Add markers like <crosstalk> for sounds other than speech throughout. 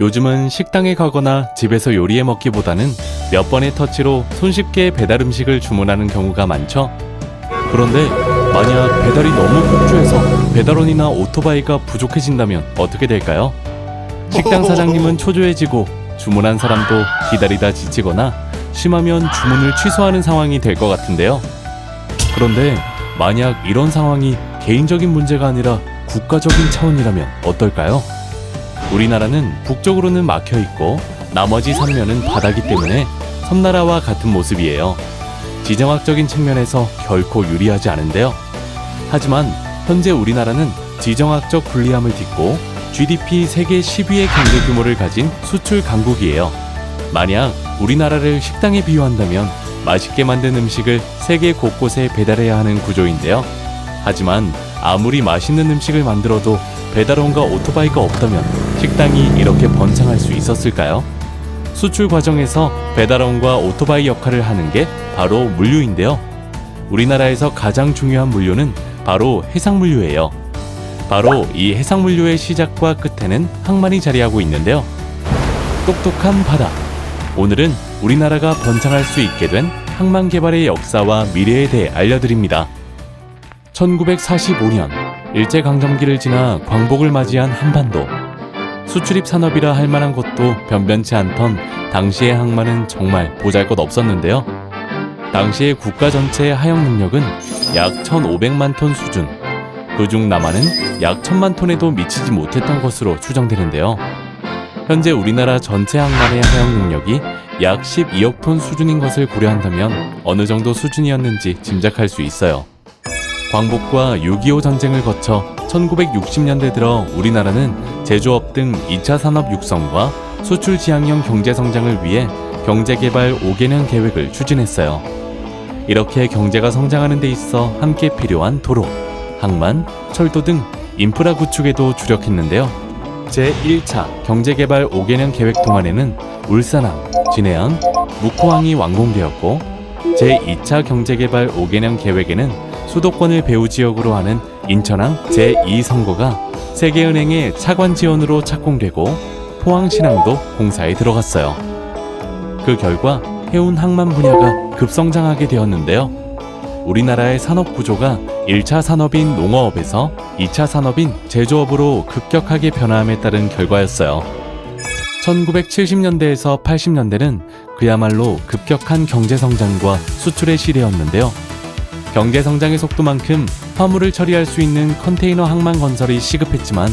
요즘은 식당에 가거나 집에서 요리해 먹기보다는 몇 번의 터치로 손쉽게 배달 음식을 주문하는 경우가 많죠. 그런데 만약 배달이 너무 폭주해서 배달원이나 오토바이가 부족해진다면 어떻게 될까요? 식당 사장님은 <laughs> 초조해지고 주문한 사람도 기다리다 지치거나 심하면 주문을 취소하는 상황이 될 것 같은데요. 그런데 만약 이런 상황이 개인적인 문제가 아니라 국가적인 차원이라면 어떨까요? 우리나라는 북쪽으로는 막혀 있고 나머지 삼면은 바다기 때문에 섬나라와 같은 모습이에요. 지정학적인 측면에서 결코 유리하지 않은데요. 하지만 현재 우리나라는 지정학적 불리함을 딛고 GDP 세계 10위의 경제 규모를 가진 수출 강국이에요. 만약 우리나라를 식당에 비유한다면 맛있게 만든 음식을 세계 곳곳에 배달해야 하는 구조인데요. 하지만 아무리 맛있는 음식을 만들어도 배달원과 오토바이가 없다면 식당이 이렇게 번창할 수 있었을까요? 수출 과정에서 배달원과 오토바이 역할을 하는 게 바로 물류인데요. 우리나라에서 가장 중요한 물류는 바로 해상물류예요. 바로 이 해상물류의 시작과 끝에는 항만이 자리하고 있는데요. 똑똑한 바다. 오늘은 우리나라가 번창할 수 있게 된 항만 개발의 역사와 미래에 대해 알려드립니다. 1945년 일제강점기를 지나 광복을 맞이한 한반도. 수출입 산업이라 할 만한 것도 변변치 않던 당시의 항만은 정말 보잘 것 없었는데요. 당시의 국가 전체의 하역 능력은 약 1,500만 톤 수준. 그중 남한은 약 1,000만 톤에도 미치지 못했던 것으로 추정되는데요. 현재 우리나라 전체 항만의 하역 능력이 약 12억 톤 수준인 것을 고려한다면 어느 정도 수준이었는지 짐작할 수 있어요. 광복과 6.25 전쟁을 거쳐 1960년대 들어 우리나라는 제조업 등 2차 산업 육성과 수출 지향형 경제 성장을 위해 경제개발 5개년 계획을 추진했어요. 이렇게 경제가 성장하는 데 있어 함께 필요한 도로, 항만, 철도 등 인프라 구축에도 주력했는데요. 제1차 경제개발 5개년 계획 동안에는 울산항, 진해항, 묵호항이 완공되었고 제2차 경제개발 5개년 계획에는 수도권을 배후 지역으로 하는 인천항 제2선거가 세계은행의 차관 지원으로 착공되고 포항신항도 공사에 들어갔어요. 그 결과 해운 항만 분야가 급성장하게 되었는데요. 우리나라의 산업 구조가 1차 산업인 농어업에서 2차 산업인 제조업으로 급격하게 변화함에 따른 결과였어요. 1970년대에서 80년대는 그야말로 급격한 경제 성장과 수출의 시대였는데요. 경제 성장의 속도만큼 화물을 처리할 수 있는 컨테이너 항만 건설이 시급했지만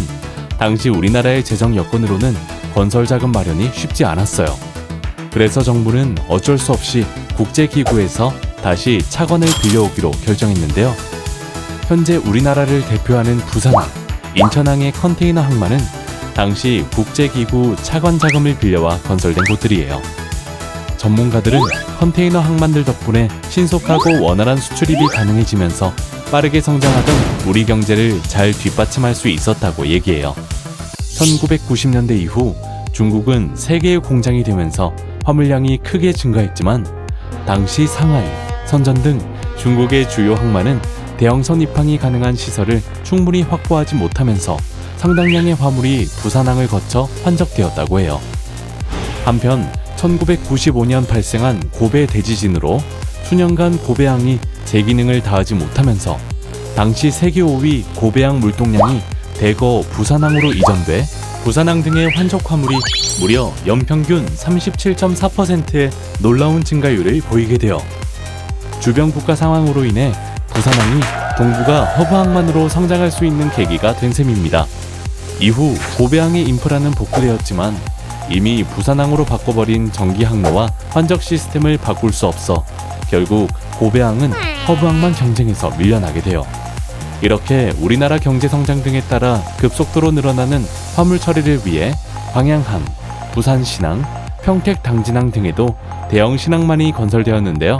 당시 우리나라의 재정 여건으로는 건설 자금 마련이 쉽지 않았어요. 그래서 정부는 어쩔 수 없이 국제기구에서 다시 차관을 빌려오기로 결정했는데요. 현재 우리나라를 대표하는 부산항, 인천항의 컨테이너 항만은 당시 국제기구 차관 자금을 빌려와 건설된 곳들이에요. 전문가들은 컨테이너 항만들 덕분에 신속하고 원활한 수출입이 가능해지면서 빠르게 성장하던 우리 경제를 잘 뒷받침할 수 있었다고 얘기해요. 1990년대 이후 중국은 세계의 공장이 되면서 화물량이 크게 증가했지만 당시 상하이, 선전 등 중국의 주요 항만은 대형선 입항이 가능한 시설을 충분히 확보하지 못하면서 상당량의 화물이 부산항을 거쳐 환적되었다고 해요. 한편 1995년 발생한 고베 대지진으로 수년간 고베항이 제 기능을 다하지 못하면서 당시 세계 5위 고베항 물동량이 대거 부산항으로 이전돼 부산항 등의 환적 화물이 무려 연평균 37.4%의 놀라운 증가율을 보이게 되어 주변 국가 상황으로 인해 부산항이 동북아 허브 항만으로 성장할 수 있는 계기가 된 셈입니다. 이후 고베항의 인프라는 복구되었지만 이미 부산항으로 바꿔버린 전기 항로와 환적 시스템을 바꿀 수 없어 결국 고베항은 허브항만 경쟁에서 밀려나게 돼요. 이렇게 우리나라 경제 성장 등에 따라 급속도로 늘어나는 화물 처리를 위해 광양항, 부산신항, 평택 당진항 등에도 대형 신항만이 건설되었는데요.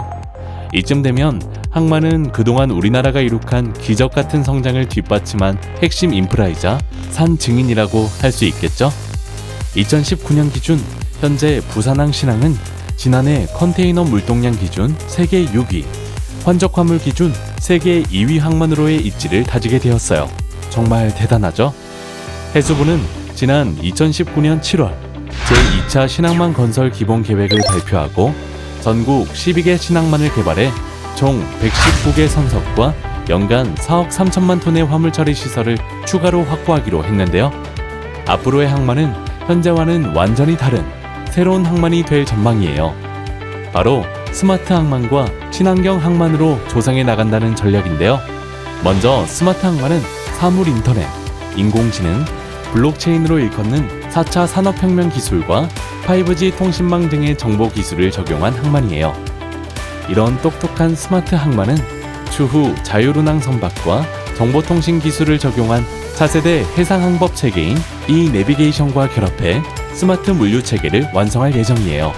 이쯤 되면 항만은 그동안 우리나라가 이룩한 기적 같은 성장을 뒷받침한 핵심 인프라이자 산 증인이라고 할 수 있겠죠? 2019년 기준 현재 부산항 신항은 지난해 컨테이너 물동량 기준 세계 6위, 환적 화물 기준 세계 2위 항만으로의 입지를 다지게 되었어요. 정말 대단하죠? 해수부는 지난 2019년 7월 제2차 신항만 건설 기본 계획을 발표하고 전국 12개 신항만을 개발해 총 119개 선석과 연간 4억 3천만 톤의 화물 처리 시설을 추가로 확보하기로 했는데요. 앞으로의 항만은 현재와는 완전히 다른 새로운 항만이 될 전망이에요. 바로 스마트 항만과 친환경 항만으로 조성해 나간다는 전략인데요. 먼저 스마트 항만은 사물 인터넷, 인공지능, 블록체인으로 일컫는 4차 산업혁명 기술과 5G 통신망 등의 정보 기술을 적용한 항만이에요. 이런 똑똑한 스마트 항만은 추후 자율운항 선박과 정보통신 기술을 적용한 차세대 해상항법 체계인 이 내비게이션과 결합해 스마트 물류 체계를 완성할 예정이에요.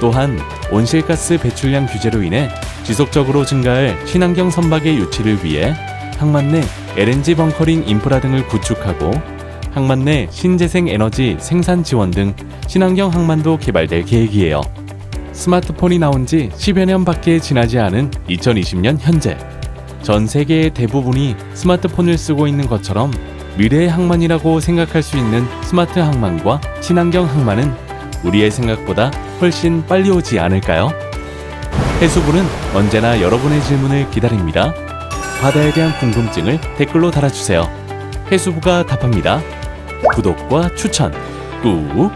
또한 온실가스 배출량 규제로 인해 지속적으로 증가할 친환경 선박의 유치를 위해 항만 내 LNG 벙커링 인프라 등을 구축하고 항만 내 신재생 에너지 생산 지원 등 친환경 항만도 개발될 계획이에요. 스마트폰이 나온 지 10여 년밖에 지나지 않은 2020년 현재 전 세계의 대부분이 스마트폰을 쓰고 있는 것처럼 미래의 항만이라고 생각할 수 있는 스마트 항만과 친환경 항만은 우리의 생각보다 훨씬 빨리 오지 않을까요? 해수부는 언제나 여러분의 질문을 기다립니다. 바다에 대한 궁금증을 댓글로 달아주세요. 해수부가 답합니다. 구독과 추천 꾹